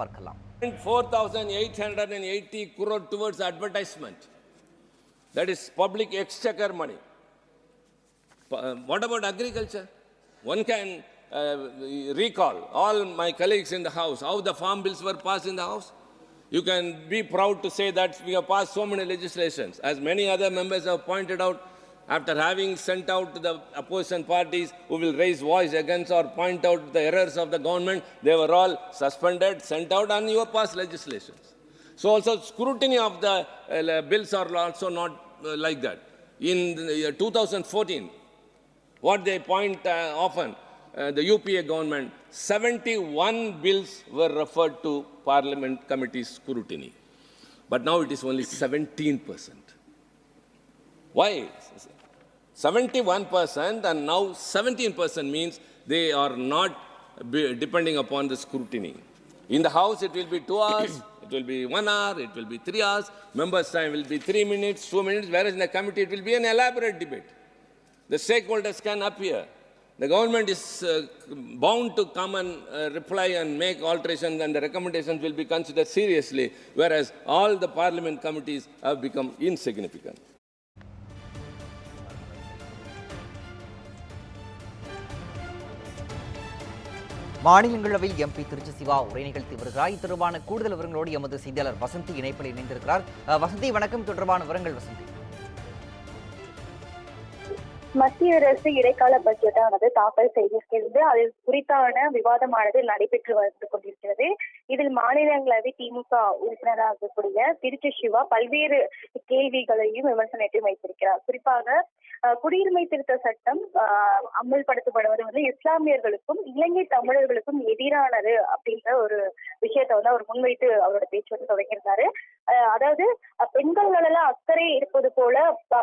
பார்க்கலாம் 4,880 crore towards advertisement. That is public exchequer money. P- uh, What about agriculture? One can uh, recall all my colleagues in the House, how the farm bills were passed in the House. You can be proud to say that we have passed so many legislations. As many other members have pointed out, after having sent out the opposition parties who will raise voice against or point out the errors of the government, they were all suspended, sent out, and you have passed legislations. So also scrutiny of the uh, bills are also not uh, like that. In uh, 2014, what they point uh, often, uh, the UPA government, 71 bills were referred to Parliament Committee scrutiny. But now it is only 17 percent. Why? 71% and now 17% means they are not depending upon the scrutiny. In the House, it will be two hours, it will be one hour, it will be three hours, members' time will be three minutes, two minutes, whereas in the committee, it will be an elaborate debate. The stakeholders can appear. The government is uh, bound to come and uh, reply and make alterations, and the recommendations will be considered seriously, whereas all the parliament committees have become insignificant. மாநிலங்களவையில் MP Trichy Siva உரை நிகழ்த்தி வருகிறார். இது தொடர்பான கூடுதல் விவரங்களோடு எமது செய்தியாளர் வசந்தி இணைப்பில் இணைந்திருக்கிறார். வசந்தி வணக்கம். தொடர்பான விவரங்கள் வசந்தி. மத்திய அரசு இடைக்கால பட்ஜெட்டானது தாக்கல் செய்திருக்கிறது. அது குறித்தான விவாதமானது நடைபெற்று வந்து கொண்டிருக்கிறது. இதில் மாநிலங்களவை திமுக உறுப்பினராக இருக்கக்கூடிய திருச்சி சிவா பல்வேறு கேள்விகளையும் விமர்சனத்தையும் வைத்திருக்கிறார். குறிப்பாக குடியுரிமை திருத்த சட்டம் அமல்படுத்தப்படுவது வந்து இஸ்லாமியர்களுக்கும் இலங்கை தமிழர்களுக்கும் எதிரானது அப்படின்ற ஒரு விஷயத்த வந்து அவர் முன்வைத்து அவரோட பேச்சு வந்து தொடங்கியிருந்தாரு. அதாவது பெண்கள் நலல அக்கறை இருப்பது போல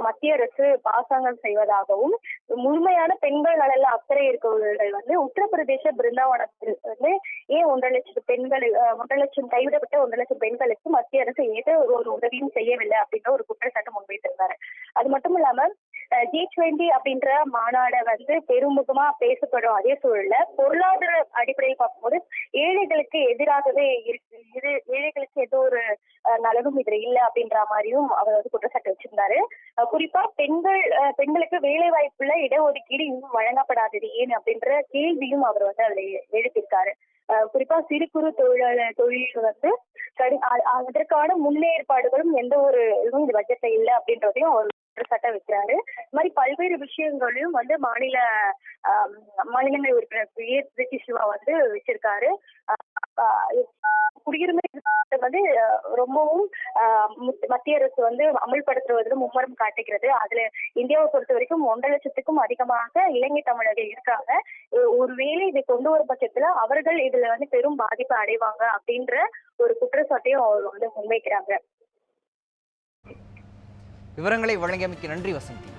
மத்திய அரசு பாசாங்கம் செய்வதாகவும் முழுமையான பெண்கள் நலல அக்கறை இருக்கவர்கள் வந்து உத்தரப்பிரதேச பிருந்தாவனத்தில் வந்து ஏன் ஒன்றரை லட்சம் பெண்கள் ஒன்றரை லட்சம் கைவிடப்பட்ட ஒன்றரை லட்சம் பெண்களுக்கு மத்திய அரசு ஏதோ ஒரு உதவியும் செய்யவில்லை அப்படின்ற ஒரு குற்றச்சாட்டு முன்வைத்திருந்தாரு. அது மட்டும் இல்லாம ஜி டுவெண்டி அப்படின்ற மாநாட வந்து பெருமுகமா பேசப்படும் அதே சூழல்ல பொருளாதார அடிப்படையில் பார்க்கும்போது ஏழைகளுக்கு எதிராகவே இருக்கு இது ஏழைகளுக்கு ஏதோ ஒரு நலனும் இதுல இல்ல அப்படின்ற மாதிரியும் அவர் வந்து குற்றச்சாட்டு வச்சிருந்தாரு. குறிப்பா பெண்கள் பெண்களுக்கு வேலை வாய்ப்புள்ள இடஒதுக்கீடு இன்னும் வழங்கப்படாதது ஏன் அப்படின்ற கேள்வியும் அவர் வந்து அதுல எழுப்பியிருக்காரு. அஹ், குறிப்பா சிறு குறு தொழிலாளர் தொழில் வந்து கடி- அதற்கான முன்னேற்பாடுகளும் எந்த ஒரு இதுவும் இந்த பட்ஜெட்ல இல்லை அப்படின்றதையும் அவர் குற்றச்சாட்டை வைக்கிறாரு இது மாதிரி பல்வேறு விஷயங்களையும் வந்து மாநில மாநிலங்கள் உறுப்பினர் பி. திருச்சி சிவா வந்து வச்சிருக்காரு. குடியுரிமை வந்து ரொம்பவும் மத்திய அரசு வந்து அமல்படுத்துவதில் மும்முரம் காட்டுகிறது. அதுல இந்தியாவை பொறுத்த வரைக்கும் ஒன்றரை லட்சத்துக்கும் அதிகமாக இலங்கை தமிழர்கள் இருக்காங்க. ஒருவேளை இதை கொண்டு வரும் பட்சத்துல அவர்கள் இதுல வந்து பெரும் பாதிப்பு அடைவாங்க அப்படின்ற ஒரு குற்றச்சாட்டையும் அவர் வந்து முன்வைக்கிறாங்க. விவரங்களை வழங்கியமைக்கு நன்றி வசந்தி.